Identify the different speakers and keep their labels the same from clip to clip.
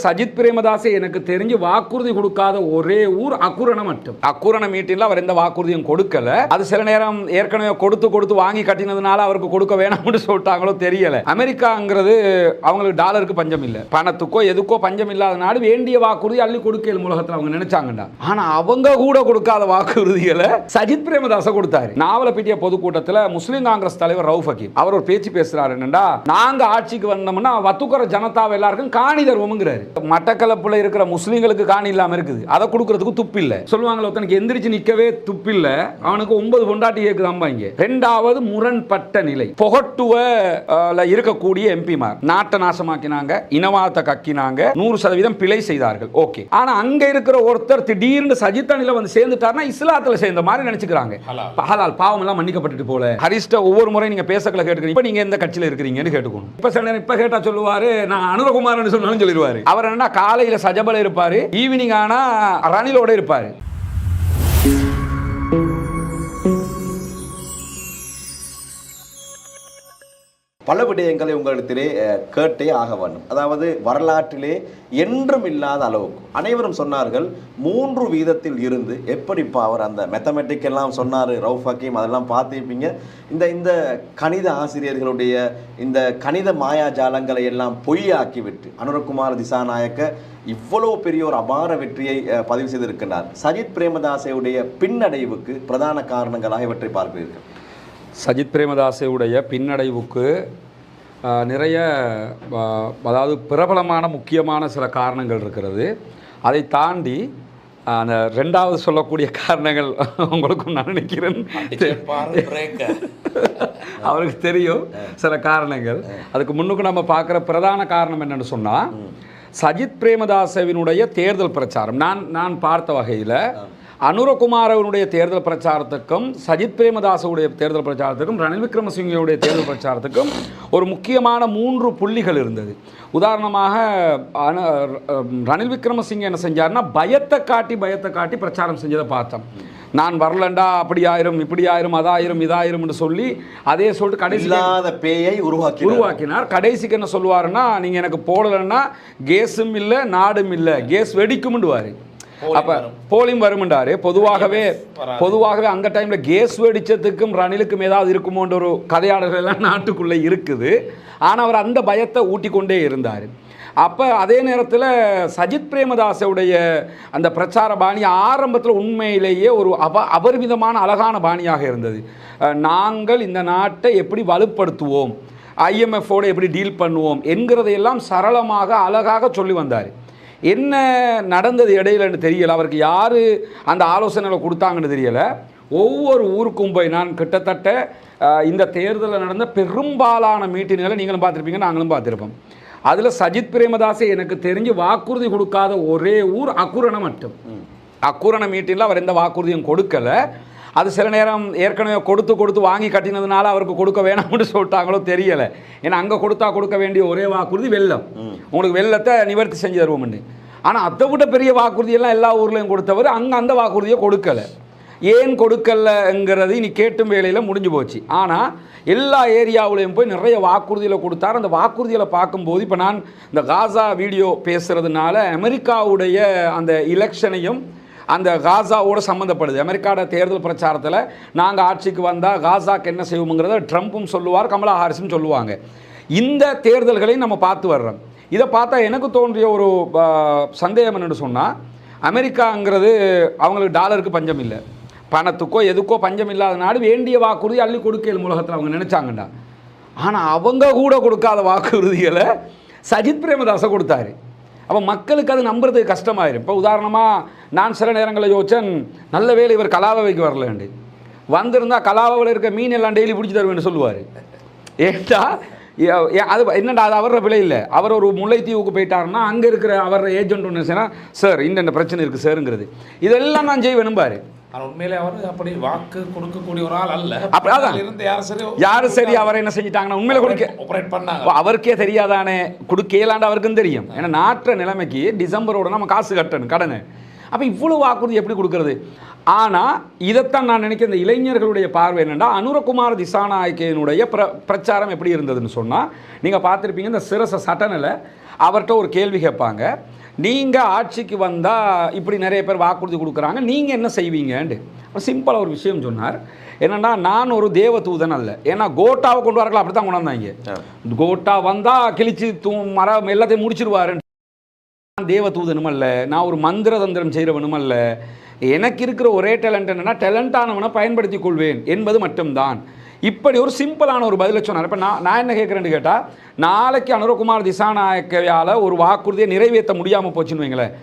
Speaker 1: சஜித் பிரேமதாசே எனக்கு தெரிஞ்சு வாக்குறுதி கொடுக்காத ஒரே ஊர் அக்குரணம் மட்டும். அக்குரண மீட்டிங்ல அவர் எந்த வாக்குறுதியும் கொடுக்கல. அது சில நேரம் ஏற்கனவே கொடுத்து கொடுத்து வாங்கி கட்டினதுனால அவருக்கு கொடுக்க வேணாம்னு சொல்லிட்டாங்களோ தெரியல. அமெரிக்காங்கிறது அவங்களுக்கு டாலருக்கு பஞ்சம் இல்லை. பணத்துக்கோ எதுக்கோ பஞ்சம் இல்லாத நாடு வேண்டிய வாக்குறுதி அள்ளி கொடுக்க முலகத்தில் அவங்க நினைச்சாங்கடா. ஆனா அவங்க கூட கொடுக்காத வாக்குறுதிகளை சஜித் பிரேமதாச கொடுத்தாரு. நாவலப்பிட்டிய பொதுக்கூட்டத்தில் முஸ்லீம் காங்கிரஸ் தலைவர் ரவு ஃபகீம் அவர் ஒரு பேச்சு பேசுறாரு என்னண்டா நாங்க ஆட்சிக்கு வந்தோம்னா வத்துக்குற ஜனதாவை எல்லாருக்கும் காணி தருவோம்ங்கிறாரு மட்டக்களப்புல இருக்கிற முஸ்லீம்களுக்கு காணி இல்லாம இருக்குது. அதை கொடுக்கறதுக்கு துப்பு இல்ல. சொல்லுவாங்களே ஒருத்தனுக்கு எந்திரிச்சு நிக்கவே துப்பு இல்ல. அவனுக்கு ஒன்பது பொண்டாட்டி கேக்குதாம்பாங்க ரெண்டாவது முரண்பட்ட நிலை. புகட்டுவ அஹ், ல இருக்கக்கூடிய எம்பிமார். நாட்டை நாசமாக்கினாங்க இனவாதத்தை கக்கினாங்க நூறு சதவீதம் பிழை செய்தார்கள். ஓகே. ஆனா அங்க இருக்கிற ஒருத்தர் திடீர்னு சஜித் அணில வந்து சேர்ந்துட்டாருன்னா இஸ்லாத்துல சேர்ந்த மாதிரி நினைச்சுக்கிறாங்க. ஹலால். பாவம் எல்லாம் மன்னிக்கப்பட்டுட்டு போல. ஹரிஸ்ட ஒவ்வொரு முறை நீங்க பேசக்கல கேட்டுக்கிறீங்க. இப்ப நீங்க எந்த கட்சியில இருக்கிறீங்கன்னு கேட்டுக்கணும். இப்ப சில இப்ப கேட்டா சொல்லுவாரு நான் அனுரகுமார்னு சொன்னாலும் சொல்லிடுவாரு. அவர் என்ன காலையில சஜபல இருப்பாரு ஈவினிங் ஆனா ரணிலோட இருப்பாரு.
Speaker 2: பல விடயங்களை உங்களிடத்திலே கேட்டே ஆக வேண்டும். அதாவது வரலாற்றிலே என்றும் இல்லாத அளவுக்கு. அனைவரும் சொன்னார்கள் மூன்று வீதத்தில் இருந்து எப்படிப்பா அவர் அந்த மெத்தமெட்டிக் எல்லாம் சொன்னார் ரவுஃப் ஹக்கீம் அதெல்லாம் பார்த்துருப்பீங்க. இந்த இந்த கணித ஆசிரியர்களுடைய இந்த கணித மாயாஜாலங்களை எல்லாம் பொய்யாக்கிவிட்டு அனுரகுமார் திசாநாயக்க இவ்வளவு பெரிய ஒரு அபார வெற்றியை பதிவு செய்திருக்கிறார் சஜித் பிரேமதாசையுடைய பின்னடைவுக்கு பிரதான காரணங்களாக இவற்றை பார்க்கிறீர்கள்.
Speaker 1: சஜித் பிரேமதாசையுடைய பின்னடைவுக்கு நிறைய அதாவது பிரபலமான முக்கியமான சில காரணங்கள் இருக்கிறது. அதை தாண்டி அந்த ரெண்டாவது சொல்லக்கூடிய காரணங்கள் உங்களுக்கும் நான் நினைக்கிறேன். அவருக்கு தெரியும் சில காரணங்கள். அதுக்கு முன்னுக்கு நம்ம பார்க்குற பிரதான காரணம் என்னன்னு சொன்னால் சஜித் பிரேமதாசவினுடைய தேர்தல் பிரச்சாரம். நான் நான் பார்த்த வகையில் அனுரகுமாரவனுடைய தேர்தல் பிரச்சாரத்துக்கும் சஜித் பிரேமதாசவுடைய தேர்தல் பிரச்சாரத்துக்கும் ரணில் விக்ரமசிங்கவுடைய தேர்தல் பிரச்சாரத்துக்கும் ஒரு முக்கியமான மூன்று புள்ளிகள் இருந்தது. உதாரணமாக ரணில் விக்ரமசிங்க என்ன செஞ்சாருன்னா பயத்தை காட்டி பயத்தை காட்டி பிரச்சாரம் செஞ்சதை பார்த்தோம். நான் வரலண்டா அப்படி ஆயிரும் இப்படி ஆயிரும் அதாயிரும் இதாயிரும்னு சொல்லி அதே சொல்லிட்டு கடைசி
Speaker 2: இல்லாத பேயை உருவாக்கி
Speaker 1: உருவாக்கினார். கடைசிக்கு என்ன சொல்லுவாருன்னா நீங்க எனக்கு போடலைன்னா கேஸும் இல்லை நாடும் இல்லை கேஸ் வெடிக்கும்டுவாரு அப்ப போலியும் வரும்ன்றாரு. பொதுவாகவே பொதுவாகவே அந்த டைம்ல கேஸ் வெடிச்சதுக்கும் ரணிலுக்கும் ஏதாவது இருக்குமோன்ற ஒரு கதையாடல்கள் எல்லாம் நாட்டுக்குள்ள இருக்குது. ஆனா அவர் அந்த பயத்தை ஊட்டிக்கொண்டே இருந்தார். அப்போ அதே நேரத்தில் சஜித் பிரேமதாசவுடைய அந்த பிரச்சார பாணி ஆரம்பத்தில் உண்மையிலேயே ஒரு அப அபரிமிதமான அழகான பாணியாக இருந்தது. நாங்கள் இந்த நாட்டை எப்படி வலுப்படுத்துவோம்? ஐஎம்எஃபோடு எப்படி டீல் பண்ணுவோம்? என்கிறதையெல்லாம் சரளமாக அழகாக சொல்லி வந்தார். என்ன நடந்தது இடையிலன்னு தெரியல. அவருக்கு யார் அந்த ஆலோசனைகளை கொடுத்தாங்கன்னு தெரியல. ஒவ்வொரு ஊருக்கும் போய் நான் கிட்டத்தட்ட இந்த தேர்தலில் நடந்த பெரும்பாலான மீட்டிங்களை நீங்களும் பார்த்துருப்பீங்க நாங்களும் பார்த்துருப்போம். அதில் சஜித் பிரேமதாசே எனக்கு தெரிஞ்சு வாக்குறுதி கொடுக்காத ஒரே ஊர் அக்குரணம் மட்டும். அக்குரண மீட்டிங்கில் அவர் எந்த வாக்குறுதியும் கொடுக்கல. அது சில நேரம் ஏற்கனவே கொடுத்து கொடுத்து வாங்கி கட்டினதுனால அவருக்கு கொடுக்க வேணாம்னு சொல்லிட்டாங்களோ தெரியலை. ஏன்னா அங்கே கொடுத்தா கொடுக்க வேண்டிய ஒரே வாக்குறுதி வெள்ளம். உங்களுக்கு வெள்ளத்தை நிவர்த்தி செஞ்சு தருவோம்னு. ஆனால் அதை விட பெரிய வாக்குறுதியெல்லாம் எல்லா ஊர்லேயும் கொடுத்தவர் அங்கே அந்த வாக்குறுதியை கொடுக்கல. ஏன் கொடுக்கலங்கிறது இனி கேட்டும் வேலையில் முடிஞ்சு போச்சு. ஆனால் எல்லா ஏரியாவுலையும் போய் நிறைய வாக்குறுதிகளை கொடுத்தார். அந்த வாக்குறுதிகளை பார்க்கும்போது இப்போ நான் இந்த காசா வீடியோ பேசுகிறதுனால அமெரிக்காவுடைய அந்த எலெக்ஷனையும் அந்த காசாவோட சம்மந்தப்படுது அமெரிக்காவோட தேர்தல் பிரச்சாரத்தில் நாங்கள் ஆட்சிக்கு வந்தால் காசாக்கு என்ன செய்வோங்கிறத ட்ரம்ப்பும் சொல்லுவார் கமலா ஹாரிஸும் சொல்லுவாங்க. இந்த தேர்தல்களையும் நம்ம பார்த்து வர்றோம். இதை பார்த்தா எனக்கு தோன்றிய ஒரு சந்தேகம் என்னென்னு சொன்னால் அமெரிக்காங்கிறது அவங்களுக்கு டாலருக்கு பஞ்சம் இல்லை. பணத்துக்கோ எதுக்கோ பஞ்சம் இல்லாத நாடு வேண்டிய வாக்குறுதி அள்ளி கொடுக்கல உலகத்தில் அவங்க நினச்சாங்கண்டா ஆனால் அவங்க கூட கொடுக்காத வாக்குறுதிகளை சஜித் பிரேமதாசை கொடுத்தாரு. அப்போ மக்களுக்கு அது நம்புறது கஷ்டமாயிரும். இப்போ உதாரணமாக நான் சில நேரங்களில் யோசிச்சேன் நல்ல வேலை இவர் கலாவைக்கு வரலண்டு வந்திருந்தா கலாவில் இருக்க மீன் எல்லாம் டெய்லி பிடிச்சி தருவேன்னு சொல்லுவார். ஏட்டா ஏ- அது என்னடா அது அவர பிழை இல்லை. அவர் ஒரு முல்லைத்தீவுக்கு போயிட்டாருன்னா அங்கே இருக்கிற அவர் ஏஜென்ட் ஒன்று சொன்னால் சார் இந்த பிரச்சனை இருக்குது சாருங்கிறது இதெல்லாம் நான் செய்வேன் பாரு
Speaker 3: ஆனா உண்மையிலே அவர் அப்படி வாக்கு கொடுக்கக்கூடிய ஒரு ஆள் அல்ல.
Speaker 1: அப்ப அதான்.
Speaker 3: இருந்து யாரும் சரி?
Speaker 1: யாரு சரி அவரை என்ன செஞ்சிட்டாங்கன்னா உண்மையில கொடுக்க
Speaker 3: ஆபரேட் பண்ணாங்க.
Speaker 1: அவருக்கே தெரியாதானே? கொடுக்கலாண்டு அவருக்கும் தெரியும். ஏன்னா நாட்டுற நிலைமைக்கு டிசம்பரோட நம்ம காசு கட்டணும் கடனை. அப்போ இவ்வளவு வாக்குறுதி எப்படி கொடுக்கறது? ஆனால் இதைத்தான் நான் நினைக்கிறேன் இந்த இளைஞர்களுடைய பார்வை என்னென்னா அனுரகுமார் திசாநாயக்கனுடைய பிர பிரச்சாரம் எப்படி இருந்ததுன்னு சொன்னால் நீங்கள் பார்த்துருப்பீங்க இந்த சிரச சட்டனில் அவர்கிட்ட ஒரு கேள்வி கேட்பாங்க. நீங்கள் ஆட்சிக்கு வந்தால் இப்படி நிறைய பேர் வாக்குறுதி கொடுக்குறாங்க நீங்கள் என்ன செய்வீங்கன்ட்டு. சிம்பிளாக ஒரு விஷயம் சொன்னார். என்னன்னா நான் ஒரு தேவ தூதன் அல்ல. ஏன்னா கோட்டாவை கொண்டு வரக்கலாம் அப்படி தான் கொண்டாந்தாங்க கோட்டா வந்தால் கிழிச்சு தூ மரம் எல்லாத்தையும் முடிச்சிருவாரு. நான் தேவ தூதனும் அல்ல. நான் ஒரு மந்திர தந்திரம் செய்கிறவனும் அல்ல. எனக்கு இருக்கிற ஒரே டேலண்ட் என்னன்னா டேலண்டானவனை பயன்படுத்தி கொள்வேன் என்பது மட்டும்தான். இப்படி ஒரு சிம்பிளான ஒரு பதிலை சொன்னார். இப்போ நான் நான் என்ன கேட்குறேன்னு கேட்டால் நாளைக்கு அனுரகுமார் திசாநாயக்கையால் ஒரு வாக்குறுதியை நிறைவேற்ற முடியாமல் போச்சுன்னு வைங்களேன்.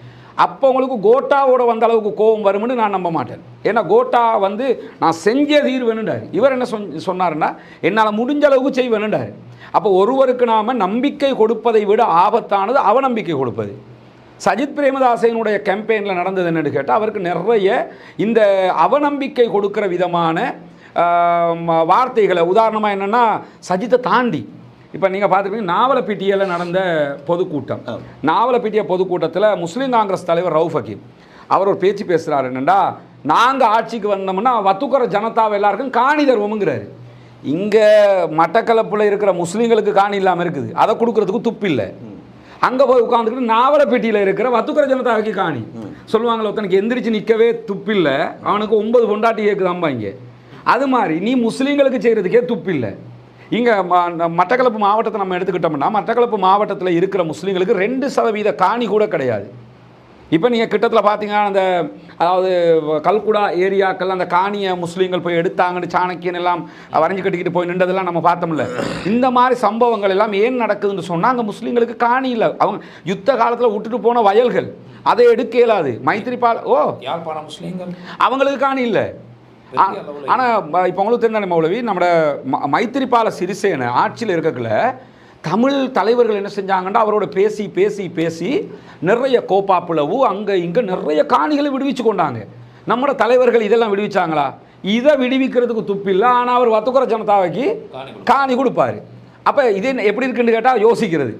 Speaker 1: அப்போ உங்களுக்கு கோட்டாவோட வந்த அளவுக்கு கோபம் வரும்னு நான் நம்ப மாட்டேன். ஏன்னா கோட்டா வந்து நான் செஞ்ச தீர்வேணுண்டார் இவர் என்ன சொன் சொன்னார்ன்னா என்னால் முடிஞ்ச அளவுக்கு செய்வேணுண்டார் அப்போ ஒருவருக்கு நாம் நம்பிக்கை கொடுப்பதை விட ஆபத்தானது அவநம்பிக்கை கொடுப்பது. சஜித் பிரேமதாசனுடைய கேம்பெயினில் நடந்தது என்னன்னு கேட்டால் அவருக்கு நிறைய இந்த அவநம்பிக்கை கொடுக்குற விதமான வார்த்தைகளை. உதாரணமாக என்னென்னா சஜித்தை தாண்டி. இப்போ நீங்கள் பார்த்துருப்பீங்க நாவலப்பிட்டியில் நடந்த பொதுக்கூட்டம். நாவலப்பிட்டிய பொதுக்கூட்டத்தில் முஸ்லீம் காங்கிரஸ் தலைவர் ரவுஃப் ஹக்கீம் அவர் ஒரு பேச்சு பேசுகிறாரு என்னண்டா நாங்கள் ஆட்சிக்கு வந்தோம்னா வத்துக்கிற ஜனதாவை எல்லாருக்கும் காணி தருவோமுங்கிறாரு. இங்கே மட்டக்களப்பில் இருக்கிற முஸ்லீம்களுக்கு காணி இல்லாமல் இருக்குது. அதை கொடுக்கறதுக்கு துப்பு இல்லை. அங்கே போய் உட்காந்துக்கிட்டு நாவலப்பேட்டியில் இருக்கிற வத்துக்கர ஜனதாவுக்கு காணி. சொல்லுவாங்களே ஒருத்தனுக்கு எந்திரிச்சு நிற்கவே துப்பில்லை அவனுக்கு ஒன்பது பொண்டாட்டி கேட்குதாம்பா இங்கே. அது மாதிரி நீ முஸ்லீம்களுக்கு செய்கிறதுக்கே துப்பில்லை இங்கே மட்டக்களப்பு மாவட்டத்தை நம்ம எடுத்துக்கிட்டோம்னா மட்டக்களப்பு மாவட்டத்தில் இருக்கிற முஸ்லீம்களுக்கு ரெண்டு சதவீத காணி கூட கிடையாது. இப்போ நீங்கள் கிட்டத்தில் பார்த்தீங்கன்னா அந்த அதாவது கல்குடா ஏரியாக்கள் அந்த காணியை முஸ்லீம்கள் போய் எடுத்தாங்கன்னு சாணக்கியன் எல்லாம் வரைஞ்சு கட்டிக்கிட்டு போய் நின்றதெல்லாம் நம்ம பார்த்தோம்ல. இந்த மாதிரி சம்பவங்கள் எல்லாம் ஏன் நடக்குதுன்னு சொன்னால் அங்கே முஸ்லீம்களுக்கு காணி இல்லை. அவங்க யுத்த காலத்தில் விட்டுட்டு போன வயல்கள் அதை எடுக்க இயலாது. மைத்திரிபால் ஓ!
Speaker 3: யாழ்ப்பாண முஸ்லீம்கள்?
Speaker 1: அவங்களுக்கு காணி இல்லை. ஆனால் இப்போ உங்களுக்கு தெரிந்தானே மௌலவி நம்மட மைத்திரிபால சிறிசேன ஆட்சியில் இருக்கக்குள்ள தமிழ் தலைவர்கள் என்ன செஞ்சாங்கன்னா அவரோட பேசி பேசி பேசி நிறைய கோப்பாப்புலவு அங்கே இங்கே நிறைய காணிகளை விடுவிச்சு கொண்டாங்க. நம்மட தலைவர்கள் இதெல்லாம் விடுவிச்சாங்களா? இதை விடுவிக்கிறதுக்கு துப்பில்லை ஆனால் அவர் வத்துக்குற ஜனதாவைக்கு
Speaker 3: காணி கொடுப்பாரு.
Speaker 1: அப்போ இது எப்படி இருக்குன்னு கேட்டால் யோசிக்கிறது.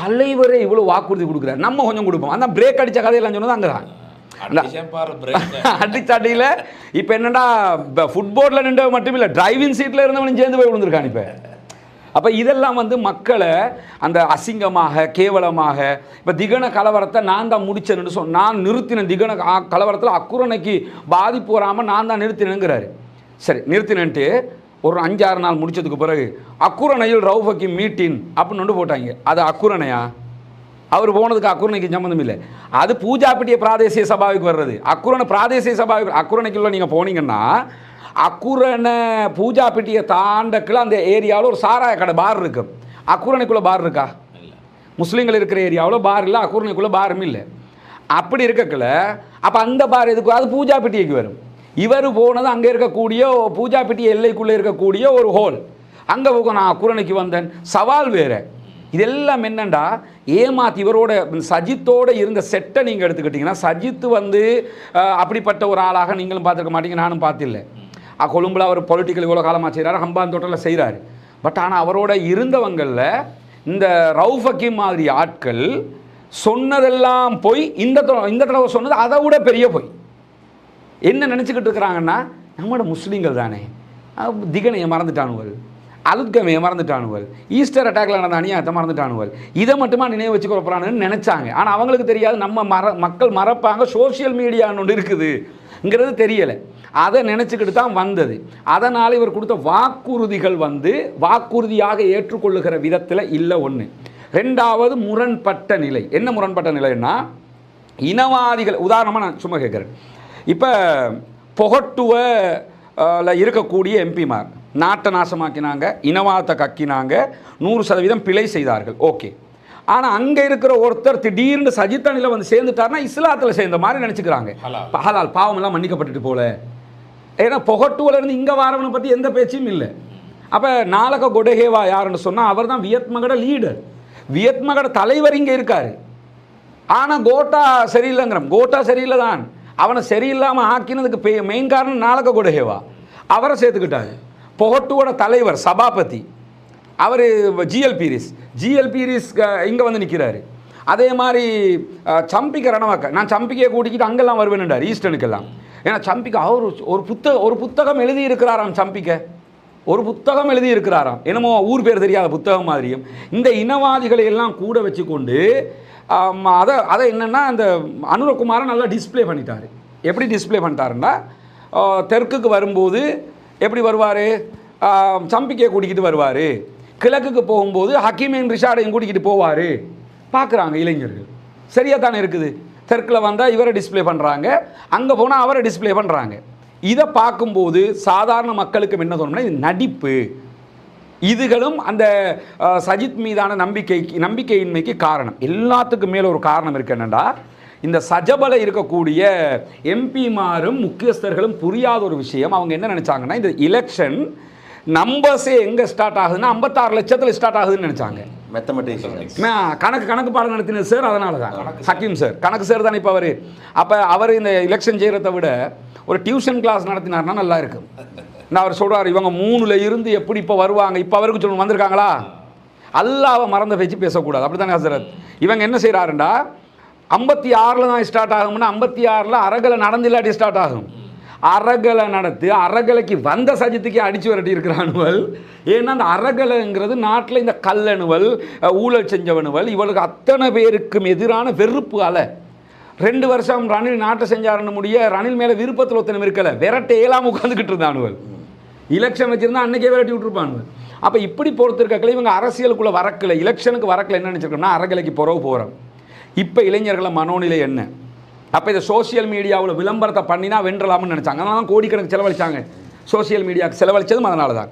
Speaker 1: தலைவரே இவ்வளோ வாக்குறுதி கொடுக்குறாரு. நம்ம கொஞ்சம் கொடுப்போம். அந்த பிரேக் அடித்த கதையெல்லாம் சொன்னது அங்கே தான்
Speaker 3: பாரு break.
Speaker 1: அடிச்சடியில் இப்போ என்னடா ஃபுட்போர்டில் நின்றவன் மட்டும் இல்லை டிரைவிங் சீட்டில் இருந்தவனும் சேர்ந்து போய் விழுந்திருக்கான் இப்போ. அப்போ இதெல்லாம் வந்து மக்களை அந்த அசிங்கமாக கேவலமாக இப்போ திகன கலவரத்தை நான் தான் முடிச்சேன்னு சொன்ன நான் நிறுத்தினேன் திகன கலவரத்தில் அக்குரணைக்கு பாதிப்பு வராமல் நான் தான் நிறுத்தினேங்கிறாரு. சரி நிறுத்தினேன்ட்டு ஒரு அஞ்சாறு நாள் முடிச்சதுக்கு பிறகு அக்குரணையில் ரவுஃபக்கி மீட்டின் அப்படின்னு போட்டாங்க. அது அக்குரணையா? அவர் போனதுக்கு அக்குரணைக்கு சம்மந்தம் இல்லை அது பூஜாப்பிட்டிய பிராதேசிய சபாவுக்கு வர்றது. அக்குரணை பிராதேசிய சபாவுக்கு அக்குரணைக்குள்ள நீங்கள் போனீங்கன்னா அக்குரணை பூஜாப்பிட்டியை தாண்டக்குள்ள அந்த ஏரியாவில் ஒரு சாராய கடை பார் இருக்கு. அக்குரணைக்குள்ள பார் இருக்கா?
Speaker 3: இல்ல.
Speaker 1: முஸ்லீம்கள் இருக்கிற ஏரியாவில் பார் இல்லை அக்குரணைக்குள்ள பாரும் இல்லை. அப்படி இருக்கக்குள்ள அப்போ அந்த பார் எதுக்கு? அது பூஜாப்பிட்டியைக்கு வரும். இவர் போனது அங்கே இருக்கக்கூடிய பூஜாப்பிட்டி எல்லைக்குள்ளே இருக்கக்கூடிய ஒரு ஹோல். அங்கே நான் அக்குரணைக்கு வந்தேன். சவால் வேறு. இதெல்லாம் என்னண்டா? ஏமாத்தி இவரோட சஜித்தோட இருந்த செட்டை நீங்கள் எடுத்துக்கிட்டிங்கன்னா சஜித் வந்து அப்படிப்பட்ட ஒரு ஆளாக நீங்களும் பார்த்துருக்க மாட்டீங்க நானும் பார்த்தில்லை. அஹ், கொழும்புல அவர் பொலிட்டிக்கல் இவ்வளோ காலமாக செய்கிறாரு ஹம்பான் தோட்டத்தில் செய்கிறாரு பட் ஆனால் அவரோட இருந்தவங்களில் இந்த ரவுஃப் மாதிரி ஆட்கள் சொன்னதெல்லாம் போய். இந்த தடவை- இந்த தடவை சொன்னது அதை விட பெரிய போய். என்ன நினச்சிக்கிட்டு இருக்கிறாங்கன்னா நம்மளோட முஸ்லீம்கள் தானே. திகனையை மறந்துட்டானுவல் அலுத்கமையை மறந்துட்டானுவல். ஈஸ்டர் அட்டாக்ல நடந்த அநியாயத்தை மறந்துட்டானுவல். இதை மட்டுமா நினைவு வச்சுக்க போகிறானுன்னு நினச்சாங்க. ஆனால் அவங்களுக்கு தெரியாது. நம்ம மற மக்கள் மறப்பாங்க. சோஷியல் மீடியான்னு ஒன்று இருக்குதுங்கிறது தெரியலை. அதை நினச்சிக்கிட்டு தான் வந்தது. அதனால் இவர் கொடுத்த வாக்குறுதிகள் வந்து வாக்குறுதியாக ஏற்றுக்கொள்ளுகிற விதத்தில் இல்லை ஒன்று ரெண்டாவது முரண்பட்ட நிலை. என்ன முரண்பட்ட நிலைன்னா இனவாதிகள் உதாரணமாக நான் சும்மா கேட்குறேன் இப்போ புகட்டுவ இருக்கக்கூடிய எம்பிமார் நாட்டை நாசமாக்கினாங்க இனவாதத்தை கக்கினாங்க நூறு சதவீதம் பிழை செய்தார்கள். ஓகே. ஆனால் அங்கே இருக்கிற ஒருத்தர் திடீர்னு சஜித் அணியில் வந்து சேர்ந்துட்டாருன்னா இஸ்லாத்தில் சேர்ந்த மாதிரி நினச்சிக்கிறாங்க.
Speaker 3: ஹலால்.
Speaker 1: பாவமெல்லாம் மன்னிக்கப்பட்டுட்டு போல. ஏன்னா புகட்டுவல இருந்து இங்கே வாரவனை பற்றி எந்த பேச்சும் இல்லை. அப்போ நாளக கொடகேவா யாருன்னு சொன்னால் அவர் தான் வியத்மகட லீடர். வியத்மகட தலைவர் இங்கே இருக்காரு. ஆனால் கோட்டா சரியில்லைங்கிறோம். கோட்டா சரியில்லை தான் அவனை சரியில்லாமல் ஆக்கினதுக்கு மெயின் காரணம் நாளக கொடகேவா. அவரை சேர்த்துக்கிட்டாரு. புகட்டுவோட தலைவர் சபாபதி. அவர் G L Peiris G L Peiris இங்கே வந்து நிற்கிறாரு அதே மாதிரி சம்பிக்க ரணவாக்க. நான் சம்பிக்கையை கூட்டிக்கிட்டு அங்கெல்லாம் வருவேன்டார் ஈஸ்டனுக்கெல்லாம். ஏன்னா சம்பிக்க அவர் ஒரு புத்தக ஒரு புத்தகம் எழுதியிருக்கிறாராம் சம்பிக்க ஒரு புத்தகம் எழுதியிருக்கிறாராம். என்னமோ ஊர் பேர் தெரியாத புத்தகம் மாதிரியும். இந்த இனவாதிகளை எல்லாம் கூட வச்சுக்கொண்டு அதை அதை என்னென்னா அந்த அனுரகுமாரை நல்லா டிஸ்பிளே பண்ணிட்டார். எப்படி டிஸ்ப்ளே பண்ணிட்டாருன்னா தெற்குக்கு வரும்போது எப்படி வருவார்? சம்பிக்கையை கூட்டிக்கிட்டு வருவார். கிழக்குக்கு போகும்போது ஹக்கீமின் ரிஷாடையும் கூட்டிக்கிட்டு போவார். பார்க்குறாங்க இளைஞர்கள். சரியாக தானே இருக்குது? தெற்கில் வந்தால் இவரை டிஸ்ப்ளே பண்ணுறாங்க அங்கே போனால் அவரை டிஸ்ப்ளே பண்ணுறாங்க இதை பார்க்கும்போது சாதாரண மக்களுக்கு என்ன தோணும்னா இது நடிப்பு. இதுகளும் அந்த சஜித் மீதான நம்பிக்கைக்கு நம்பிக்கையின்மைக்கு காரணம். எல்லாத்துக்கும் மேலே ஒரு காரணம் இருக்கு என்னன்னா இந்த சஜபல இருக்கக்கூடிய எம்பிமாரும் முக்கியஸ்தர்களும் புரியாத ஒரு விஷயம். அவங்க என்ன நினைச்சாங்கன்னா இந்த எலெக்ஷன் நம்பர்ஸே எங்கே ஸ்டார்ட் ஆகுதுன்னா ஐம்பத்தாறு லட்சத்தில் ஸ்டார்ட் ஆகுதுன்னு நினைச்சாங்க.
Speaker 2: மேத்தமெட்டிஷியன்ஸ்
Speaker 1: நான் கணக்கு கணக்கு பாடம் நடத்தினது சார் அதனால தான் ஹக்கீம் சார். கணக்கு சார் தானே இப்போ அவர். அப்போ அவர் இந்த எலெக்ஷன் செய்கிறத விட ஒரு டியூஷன் கிளாஸ் நடத்தினார்னா நல்லா இருக்கும். நான் அவர் சொல்றாரு இவங்க மூணுல இருந்து எப்படி இப்போ வருவாங்க? இப்போ அவருக்கு சொல்லணும் வந்திருக்காங்களா? அல்லாவை மறந்த பேச்சு பேசக்கூடாது. அப்படி தானே ஹசரத்? இவங்க என்ன செய்கிறாருண்டா ஐம்பத்தி ஆறில் தான் ஸ்டார்ட் ஆகும்னா ஐம்பத்தி ஆறில் அரகலை நடந்து இல்லாட்டி ஸ்டார்ட் ஆகும். அறகலை நடத்து அறகலைக்கு வந்த சஜித்துக்கே அடிச்சு விரட்டி இருக்கிறானுவல் ஏன்னா அந்த அறகலைங்கிறது நாட்டில் இந்த கல்லணுவல் ஊழல் செஞ்சவனுவல் இவளுக்கு அத்தனை பேருக்கும் எதிரான வெறுப்பு அலை. ரெண்டு வருஷம் ரணில் நாட்டை செஞ்சாருன்னு முடிய ரணில் மேலே விருப்பத்தில் ஒத்தனம் இருக்கலை. விரட்டை ஏழாம உட்காந்துக்கிட்டு இருந்தானுவல் இலக்ஷன் வச்சுருந்தா அன்றைக்கே விரட்டி விட்டுருப்பான் அப்போ இப்படி பொறுத்திருக்கல இவங்க அரசியலுக்குள்ளே வரக்கலை இலெக்ஷனுக்கு வரக்கலை என்ன நினச்சிருக்கோம்னா அறகலைக்கு புறவு போகிறோம் இப்போ இளைஞர்கள மனோநிலை என்ன? அப்போ இதை சோஷியல் மீடியாவில் விளம்பரத்தை பண்ணினா வென்றலாம்னு நினச்சாங்க. அதனால தான் கோடிக்கணக்கு செலவழிச்சாங்க. சோஷியல் மீடியாவுக்கு செலவழிச்சதும் அதனால தான்